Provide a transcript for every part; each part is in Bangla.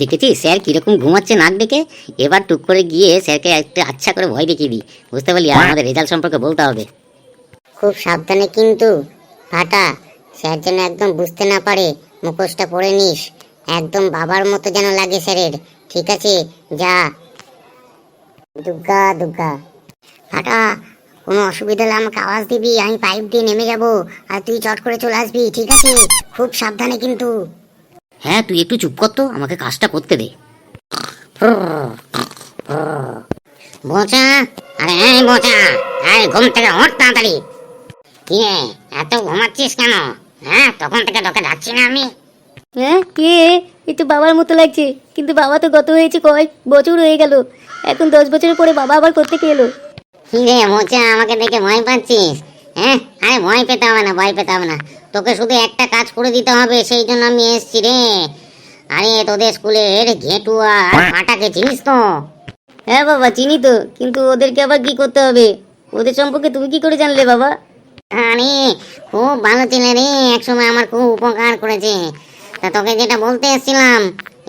দেখেছিস? স্যার কীরকম ঘুমাচ্ছে নাক ডেকে? এবার টুক করে গিয়ে স্যারকে একটু আচ্ছা করে ভয় দেখিয়ে দিই। বুঝতে পারলি, আর আমাদের রেজাল্ট সম্পর্কে বলতে হবে। খুব সাবধানে কিন্তু, ফাটা। স্যার যেন একদম বুঝতে না পারে, মুখোশটা পরে নিস। একদম বাবার মতো যেন লাগে স্যারের। ঠিক আছে, যা। দুর্গা দুর্গা ফাটা কোনো অসুবিধা হলে আমাকে আওয়াজ দিবি আমি পাইপ দিয়ে নেমে যাব। আর তুই চট করে চলে আসবি ঠিক আছে? খুব সাবধানে কিন্তু। হ্যাঁ তুই একটু চুপ কর তো আমাকে কাজটা করতে দে। বোঝা আরে এই বোঝা এই ঘুম থেকে ওঠ তাড়াতাড়ি। কি রে, এত ঘুমাচ্ছিস কেন? হ্যাঁ তখন থেকে তোকে ডাকছি না আমি। হ্যাঁ কে এই তো বাবার মতো লাগছে। কিন্তু বাবা তো গত হয়েছে কয়েক বছর হয়ে গেল। এখন দশ বছর পরে বাবা আবার করতে এলো? রে মোচা আমাকে দেখে ভয় পাচ্ছিস? হ্যাঁ? আরে ভয় পেতে হবে না ভয় পেতে হবে না। তোকে শুধু একটা কাজ করে দিতে হবে সেই জন্য আমি এসেছি রে। আরে তোদের স্কুলের ঘেটুয়া আর পাটাকে চিনিস তো? হ্যাঁ বাবা চিনি তো কিন্তু ওদেরকে আবার কি করতে হবে? ওদের সম্পর্কে তুমি কি করে জানলে বাবা? আরে খুব ভালো ছেলে রে একসময় আমার খুব উপকার করেছে। তা তোকে যেটা বলতে এসেছিলাম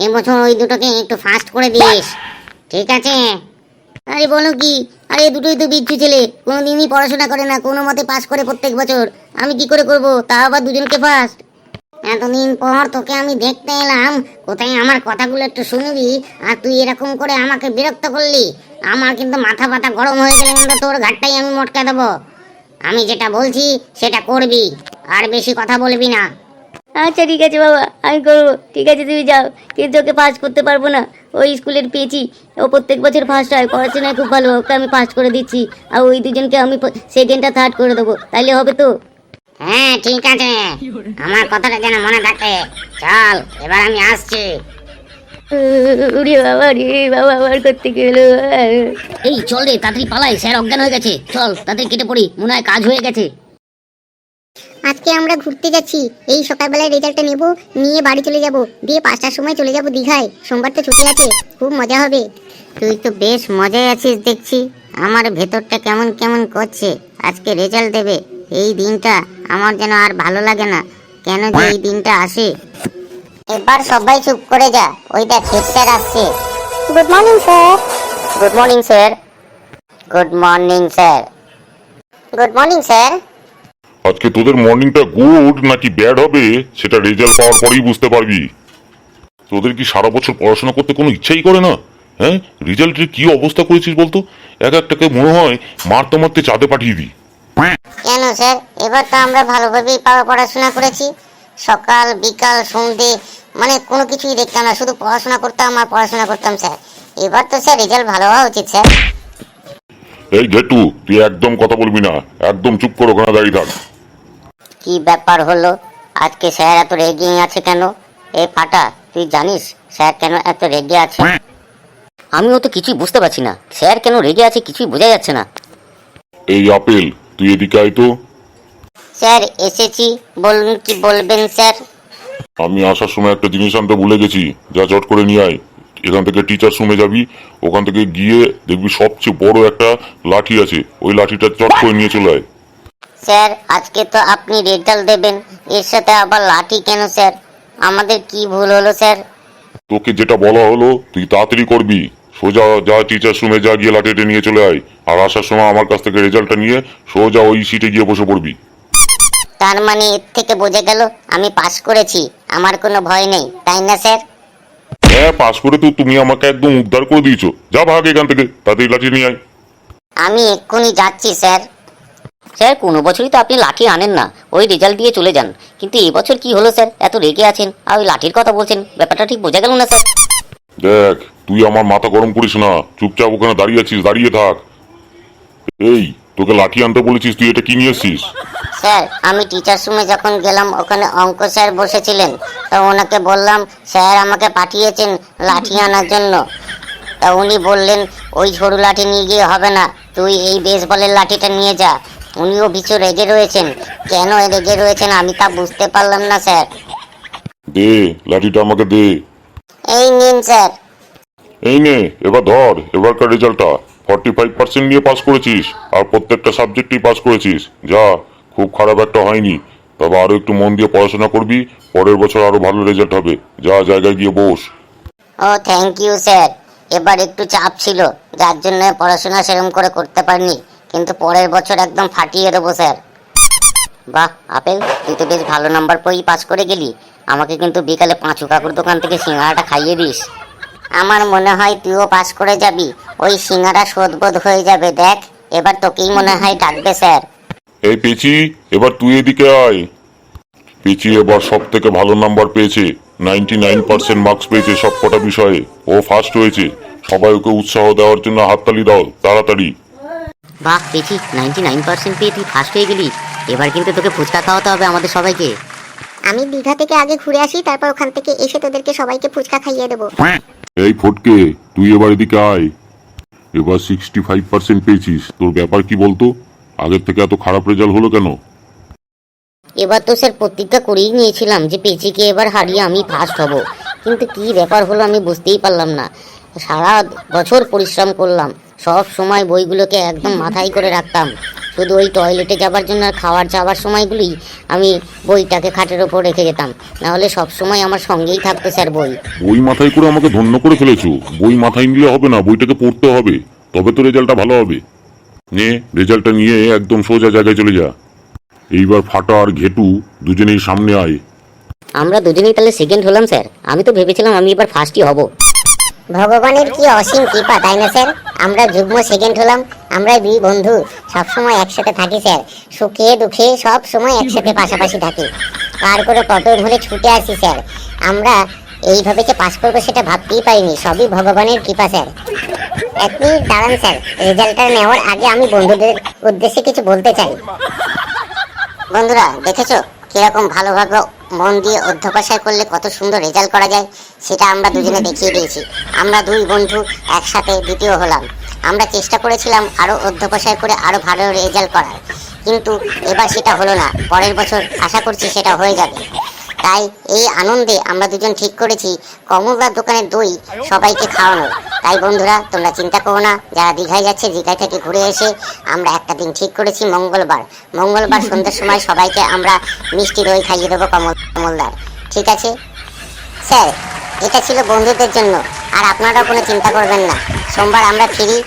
এবছর ওই দুটোকে একটু ফাস্ট করে দিস। ঠিক আছে? আরে বলো কি আরে, দুটোই তো বিচ্ছু ছেলে। কোনোদিনই পড়াশোনা করে না, কোনো মতে পাস করে প্রত্যেক বছর। আমি কি করে করব? তা আবার দুজনকে ফার্স্ট এতদিন পর তোকে আমি দেখতে এলাম। কোথায় আমার কথাগুলো একটু শুনবি? আর তুই এরকম করে আমাকে বিরক্ত করলি? আমার কিন্তু মাথা পাতা গরম হয়ে গেলে কিন্তু তোর ঘাটটাই আমি মটকা দেবো। আমি যেটা বলছি, সেটা করবি। আর বেশি কথা বলবি না। আচ্ছা ঠিক আছে বাবা আমি করব। ঠিক আছে তুমি যাও। কিন্তু ওকে ফার্স্ট করতে পারব না। ওই স্কুলের পেয়েছি। ও প্রত্যেক বছর ফার্স্ট হয়। পড়াশোনায় খুব ভালো ওকে আমি ফার্স্ট করে দিচ্ছি। আর ওই দুজনকে আমি সেকেন্ডটা থার্ড করে দেবো। তাইলে হবে তো? হ্যাঁ ঠিক আছে। আমার কথাটা যেন মনে থাকে। চল এবার আমি আসছি। উড়ে বাবা রে বাবা আবার করতে গেলো এই চল রে তাড়াতাড়ি পালাই। স্যার অজ্ঞান হয়ে গেছে। চল তাড়াতাড়ি কেটে পড়ি। মনে হয় কাজ হয়ে গেছে। আজকে আমরা ঘুরতে যাচ্ছি। এই সকালবেলায় রেজাল্টটা নেব নিয়ে বাড়ি চলে যাব। দিয়ে পাঁচটার সময় চলে যাব দীঘায়। সোমবার তো ছুটি আছে খুব মজা হবে। তুই তো বেশ মজায় আছিস দেখছি। আমার ভেতরটা কেমন কেমন করছে। আজকে রেজাল্ট দেবে। এই দিনটা আমার যেন আর ভালো লাগে না। কেন যে এই দিনটা আসে? এবার সবাই চুপ করে যা। ওইটা হেড স্যার আসছে। Good morning sir good morning sir good morning sir good morning sir আজকে তোদের মর্নিংটা গুড নাকি ব্যাড হবে সেটা রেজাল্ট পাওয়ার পরেই বুঝতে পারবি। তোদের কি সারা বছর পড়াশোনা করতে কোনো ইচ্ছাই করে না? হ্যাঁ? রেজাল্টের কি অবস্থা করেছিস বলতো? এক একটাকে মনে হয় মারতে মারতে চাঁদে পাঠিয়ে দিই। কেন স্যার? এবার তো আমরা ভালোভাবেই পড়াশোনা করেছি। সকাল বিকাল সন্ধে মানে কোনো কিছুই দেখতাম না শুধু পড়াশোনা করতাম আর পড়াশোনা করতাম স্যার। এবার তো স্যার রেজাল্ট ভালো হওয়া উচিত স্যার। এই ঘেটু তুই একদম কথা বলবি না। একদম চুপ করে ওখানে দাঁড়িয়ে থাক। কি ব্যাপার হলো? আজকে স্যার এত রেগে আছে কেন? এ ফাটা তুই জানিস স্যার কেন এত রেগে আছে? আমিও তো কিছুই বুঝতে পারছি না। স্যার কেন রেগে আছে কিছুই বোঝা যাচ্ছে না। এই আপেল তুই এদিকে আয় তো। স্যার এসেছি। বলুন কি বলবেন স্যার? আমি আসার সময় একটা জিনিস আনতে ভুলে গেছি। যা চট করে নিয়ে আয়। এখান থেকে টিচার রুমে যাবি। ওখান থেকে গিয়ে দেখবি সবচেয়ে বড় একটা লাঠি আছে। ওই লাঠিটা চট করে নিয়ে চলে আয়। স্যার আজকে তো আপনি রেজাল্ট দেবেন। এর সাথে আবার লাঠি কেন স্যার? আমাদের কি ভুল হলো স্যার? তোকে যেটা বলা হলো তুই তাড়াতাড়ি করবি। সোজা যা টিচার রুমে যা গিয়ে লাঠিটা নিয়ে চলে আয়। আর আসার সময় আমার কাছ থেকে রেজাল্টটা নিয়ে সোজা ওই সিটে গিয়ে বসে পড়বি। তার মানে এর থেকে বোঝা গেল আমি পাস করেছি। আমার কোনো ভয় নেই তাই না স্যার? হ্যাঁ পাস করে তো তুমি আমাকে একদম উদ্ধার করে দিয়েছ। যা ভাগ এখান থেকে তাড়াতাড়ি লাঠি নিয়ে আয়। আমি এক্ষুনি যাচ্ছি স্যার। স্যার কোনো বছরই তো আপনি লাঠি আনেন না। ওই রেজাল্ট দিয়ে চলে যান। কিন্তু এবছর কি হলো স্যার? এত রেগে আছেন আর ওই লাঠির কথা বলছেন। ব্যাপারটা ঠিক বোঝা গেল না স্যার? দেখ তুই আমার মাথা গরম করিস না। চুপচাপ ওখানে দাঁড়িয়ে আছিস দাঁড়িয়ে থাক। এই তোকে লাঠি আনতে বলেছিস তুই এটা কি নিয়ে এসছিস? স্যার আমি টিচার রুমে যখন গেলাম ওখানে অঙ্ক স্যার বসেছিলেন। তো ওনাকে বললাম স্যার আমাকে পাঠিয়েছেন লাঠি আনার জন্য। তা উনি বললেন ওই ঝড়ু লাঠি নিয়ে গিয়ে হবে না। তুই এই বেসবলের লাঠিটা নিয়ে যা। উনিও ভীষণ রেগে রয়েছেন। কেন রেগে রয়েছেন আমি তা বুঝতে পারলাম না স্যার। দে লাঠিটা আমাকে দে। এই নিন স্যার। এই নে এবার ধর এবারকার রেজাল্টটা। ফর্টি ফাইভ পার্সেন্ট নিয়ে পাস করেছিস আর প্রত্যেকটা সাবজেক্টেই পাস করেছিস। যা খুব খারাপ একটা হয়নি। তবে আরও একটু মন দিয়ে পড়াশোনা করবি পরের বছর আরও ভালো রেজাল্ট হবে। যা জায়গায় গিয়ে বস। ও থ্যাংক ইউ স্যার। এবার একটু চাপ ছিল যার জন্য পড়াশোনা সেরকম করে করতে পারিনি। কিন্তু পরের বছর একদম ফাটিয়ে দেবো, স্যার। বাহ, আপেল, তুই তো বেশ ভালো নাম্বার পেয়েই পাস করে গেলি। আমাকে কিন্তু বিকালে পাঁচু কাকুর দোকান থেকে সিঙ্গাড়াটা খাইয়ে দিস। আমার মনে হয় তুইও পাস করে যাবি। ওই সিঙ্গারা শোধবোধ হয়ে যাবে, দেখ। এবার তোকেই মনে হয় ডাকবে, স্যার। এই পেচি, এবার তুই এদিকে আয়। পেচি এবার সব থেকে ভালো নাম্বার পেয়েছে। নাইনটি নাইন পার্সেন্ট মার্কস পেয়েছে সব কটা বিষয়ে। ও ফার্স্ট হয়েছে। সবাই ওকে উৎসাহ দেওয়ার জন্য হাততালি দাও, তাড়াতাড়ি। বাহ পেছি নাইনটি নাইন পার্সেন্ট পেয়ে তুই ফার্স্ট হয়ে গেলি। এবার কিন্তু তোকে ফুচকা খাওয়াতে হবে আমাদের সবাইকে। আমি দীঘা থেকে আগে ঘুরে আসি তারপর ওখান থেকে এসে তোদেরকে সবাইকে ফুচকা খাইয়ে দেবো। এই ফটকে তুই এবার এদিকে আয়। এবার সিক্সটি ফাইভ পার্সেন্ট পেয়েছিস। তোর ব্যাপার কি বলতো? আগের থেকে এত খারাপ রেজাল্ট হলো কেন? এবার তো স্যার প্রতিজ্ঞা করেই নিয়েছিলাম যে পেচিকে এবার হারিয়ে আমি ফার্স্ট হব। কিন্তু কি ব্যাপার হলো আমি বুঝতেই পারলাম না। সারা বছর পরিশ্রম করলাম। সব সময় বইগুলোকে একদম মাথায় করে রাখতাম। শুধু ওই টয়লেটে যাবার জন্য আর খাওয়ার যাওয়ার সময়গুলোই আমি বইটাকে খাটের ওপর রেখে যেতাম। নাহলে সব সময় আমার সঙ্গেই থাকতো স্যার বই। বই মাথায় করে আমাকে ধন্য করে ফেলেছো। বই মাথায় নিলে হবে না বইটাকে পড়তে হবে। তবে তো রেজাল্টটা ভালো হবে। নে রেজাল্টটা নিয়ে একদম সোজা জায়গায় চলে যা। এইবার ফাটা আর ঘেটু দুজনেই সামনে আয়। আমরা দুজনেই তাহলে সেকেন্ড হলাম স্যার। আমি তো ভেবেছিলাম আমি এবার ফার্স্টই হব। ভগবানের কি অসীম কৃপা, তাই না, স্যার? আমরা যুগ্ম সেকেন্ড হলাম আমরা দুই বন্ধু সব সময় একসাথে থাকি, স্যার। সুখে, দুঃখে, সব সময় একসাথে পাশাপাশি থাকি। পার করে কত ধরে ছুটে আসি, স্যার। আমরা এইভাবে যে পাশ করব সেটা ভাবতেই পারিনি, সবই ভগবানের কৃপা, স্যার। এক মিনিট দাঁড়ান, স্যার। রেজাল্টটা নেওয়ার আগে আমি বন্ধুদের উদ্দেশ্যে কিছু বলতে চাই। বন্ধুরা, দেখেছ? কীরকম ভালোভাবে মন দিয়ে অধ্যবসায় করলে কত সুন্দর রেজাল্ট করা যায়, সেটা আমরা দুজনে দেখিয়ে দিয়েছি। আমরা দুই বন্ধু একসাথে দ্বিতীয় হলাম। আমরা চেষ্টা করেছিলাম আরও অধ্যবসায় করে আরও ভালো রেজাল্ট করার। কিন্তু এবার সেটা হলো না। পরের বছর আশা করছি সেটা হয়ে যাবে। তাই এই আনন্দে আমরা দুজন ঠিক করেছি। কমলদার দোকানের দই সবাইকে খাওয়ানো। তাই বন্ধুরা, তোমরা চিন্তা করো না, যারা দীঘায় যাচ্ছে, দীঘায় থেকে ঘুরে এসে আমরা একটা দিন ঠিক করেছি মঙ্গলবার। মঙ্গলবার সন্ধ্যের সময় সবাইকে আমরা মিষ্টি দই খাইয়ে দেবো কমল কমলদার। ঠিক আছে? স্যার, এটা ছিল বন্ধুদের জন্য। আর আপনারা কোনো চিন্তা করবেন না। সোমবার আমরা ফিরি।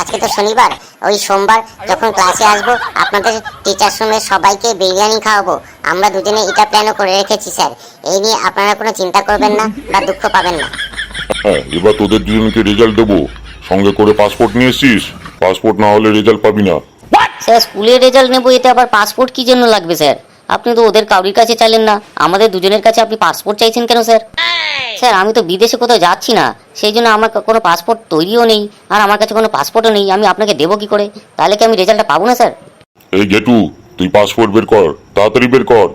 আজকে তো শনিবার। ওই সোমবার যখন ক্লাসে আসব আপনাদের টিচার সঙ্গে সবাইকে বিরিয়ানি খাওয়াবো। আমরা দুজনে এটা প্ল্যানও করে রেখেছি স্যার। এই নিয়ে আপনারা কোনো চিন্তা করবেন না বা দুঃখ পাবেন না। হ্যাঁ এবার তোদের দুজনকে রেজাল্ট দেবো। সঙ্গে করে পাসপোর্ট নিয়ে এসছিস? পাসপোর্ট না হলে রেজাল্ট পাবি না। স্যার স্কুলের রেজাল্ট নেব এতে আবার পাসপোর্ট কি জন্য লাগবে স্যার? আপনি তো ওদের কাউরির কাছে চাইলেন না। আমাদের দুজনের কাছে আপনি পাসপোর্ট চাইছেন কেন স্যার? স্যার আমি তো বিদেশে কোথাও যাচ্ছি না। সেই জন্য আমার কোনো পাসপোর্ট তৈরিও নেই। আর আমার কাছে কোনো পাসপোর্টও নেই। আমি আপনাকে দেবো কি করে? তাহলে কি আমি রেজাল্টটা পাবো না স্যার? এই গেটু তুই পাসপোর্ট বের কর। তাড়াতাড়ি বের কর।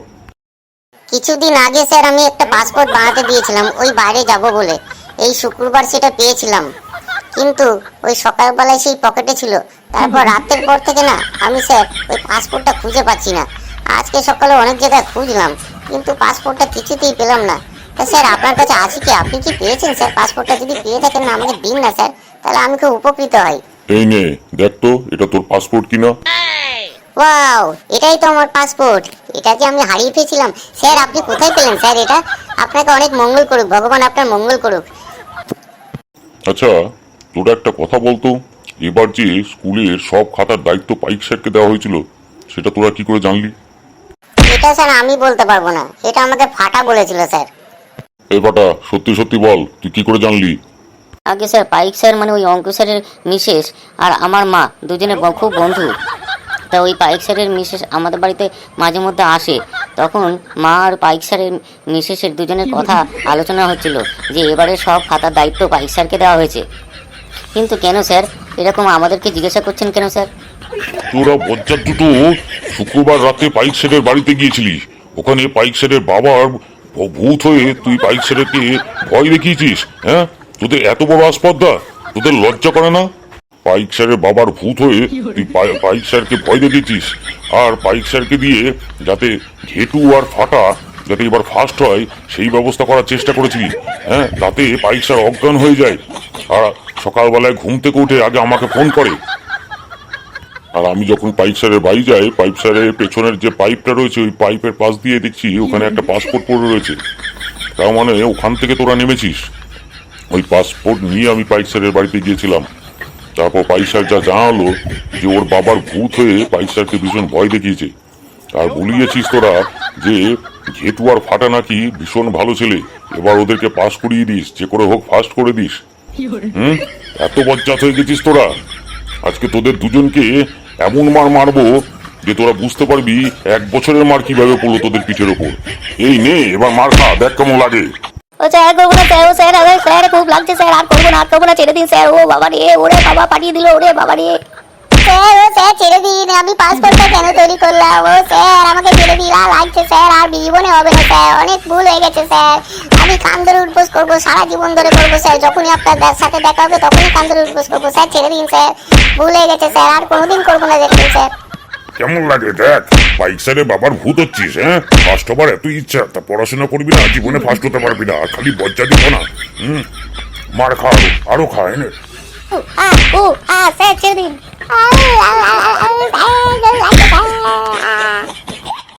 কিছুদিন আগে স্যার আমি একটা পাসপোর্ট বানাতে দিয়েছিলাম ওই বাইরে যাব বলে। এই শুক্রবার সেটা পেয়েছিলাম। কিন্তু ওই সকালবেলায় সেই পকেটে ছিল। তারপর রাতের পর থেকে না আমি স্যার ওই পাসপোর্টটা খুঁজে পাচ্ছি না। আজকে সকালে অনেক জায়গায় খুঁজলাম। কিন্তু পাসপোর্টটা কিছুতেই পেলাম না। স্যার আপনার কাছে আছে কি? আপনি কি পেয়েছেন স্যার? পাসপোর্টটা যদি পেয়ে থাকেন না আমাকে দিন না স্যার। তাহলে আমি খুব উপকৃত হই। এই নে দেখ তো এটা তোর পাসপোর্ট কিনা? ওয়াও এটাই তো আমার পাসপোর্ট। এটা যে আমি হারিয়ে ফেলেছিলাম? স্যার আপনি কোথায় পেলেন স্যার এটা? আপনাকে অনেক মঙ্গল করুক ভগবান আপনার মঙ্গল করুক। আচ্ছা তোরা একটা কথা বলতো? এবার যে স্কুলের সব খাতার দায়িত্ব পাইক স্যারকে দেওয়া হয়েছিল সেটা তোরা কি করে জানলি? এটা স্যার আমি বলতে পারব না। এটা আমাকে ফাটা বলেছিল স্যার। এই বাটা সত্যি সত্যি বল তুই কি করে জানলি? আগে স্যার পাইক স্যার মানে ওই অঙ্ক স্যারের মিসেস আর আমার মা দুজনে খুব বন্ধু। তা ওই পাইক স্যারের মিসেস আমাদের বাড়িতে মাঝে মধ্যে আসে। তখন মা আর পাইক স্যারের মিসেসের দুজনের কথা আলোচনা হচ্ছিল যে এবারে সব খাতার দায়িত্ব পাইক স্যারকে দেওয়া হয়েছে। কিন্তু কেন স্যার? এরকম আমাদেরকে জিজ্ঞাসা করছেন কেন স্যার? তোরা বজ্জার দুটো শুক্রবার রাতে পাইক স্যারের বাড়িতে গিয়েছিলি। ওখানে পাইক স্যারের বাবার ভূত হয়ে তুই পাইক স্যারকে ভয় দেখিয়েছিস হ্যাঁ? তোদের এত বড় আসপর্দা তোদের লজ্জা করে না? পাইক স্যারের বাবার ভূত হয়ে তুই পাই- পাইক স্যারকে ভয় দেখিয়েছিস, আর পাইক স্যারকে দিয়ে যাতে ঘেটু আর ফাটা যাতে এবার ফার্স্ট হয়, সেই ব্যবস্থা করার চেষ্টা করেছিলি হ্যাঁ? তাতে পাইক স্যার অজ্ঞান হয়ে যায়। আর সকালবেলায় ঘুম থেকে উঠে আগে আমাকে ফোন করে আর আমি যখন পাইপ স্যারের বাড়ি যাই পাইপ স্যারের পেছনের যে পাইপটা রয়েছে ওই পাইপের পাশ দিয়ে দেখছি ওখানে একটা পাসপোর্ট পড়ে রয়েছে। তার মানে ওখান থেকে তোরা নেমেছিস। ওই পাসপোর্ট নিয়ে আমি পাইপ স্যারের বাড়িতে গিয়েছিলাম। তারপর পাইপ স্যার যা জানালো যে ওর বাবার ভূত হয়ে পাইপ স্যারকে ভীষণ ভয় দেখিয়েছে। আর বলিয়েছিস তোরা যে ঘেটু আর ফাটা নাকি ভীষণ ভালো ছেলে এবার ওদেরকে পাস করিয়ে দিস যে করে হোক ফার্স্ট করে দিস। হুম? এত বজ্জাত হয়ে গেছিস তোরা। আজকে তোদের দুজনকে এমন মার মারবো যে তোরা বুঝতে পারবি এক বছরের মার কীভাবে পড়ল তোদের পিঠের ওপর। এই নে এবার মার খা দেখ কেমন লাগে। ও স্যার করব না স্যার ও স্যার আমার স্যার খুব লাগছে স্যার আর করব না আর করব না ছেড়ে দিন স্যার ও বাবা রে ওরে বাবা পাঠিয়ে দিল ওরে বাবা রে। স্যার ও স্যার ছেড়ে দিন আমি পাসপোর্টটা কেন তৈরি করলাম? ও স্যার আমাকে ছেড়ে দিন আর লাগছে স্যার আর জীবনে হবে না স্যার অনেক ভুল হয়ে গেছে স্যার। আমি কান্দরে ধরে উঠবোস করব সারা জীবন ধরে করব স্যার যখনই আপনার সাথে দেখা হবে তখনই কান্দরে ধরে উঠবোস করব স্যার ছেড়ে দিন স্যার ভুলে গেছে স্যার আর কোনোদিন করব না দেখুন স্যার কেমন লাগে দেখ বাইক সারে বাবার ভূত হচ্ছিস হ্যাঁ ফার্স্ট হবার এত ইচ্ছা তা পড়াশোনা করবি না জীবনে ফার্স্ট হতে পারবি না খালি বজ্জা দিব না হুম মার খা আরও আরও খা এনে স্যার ছেড়ে দিন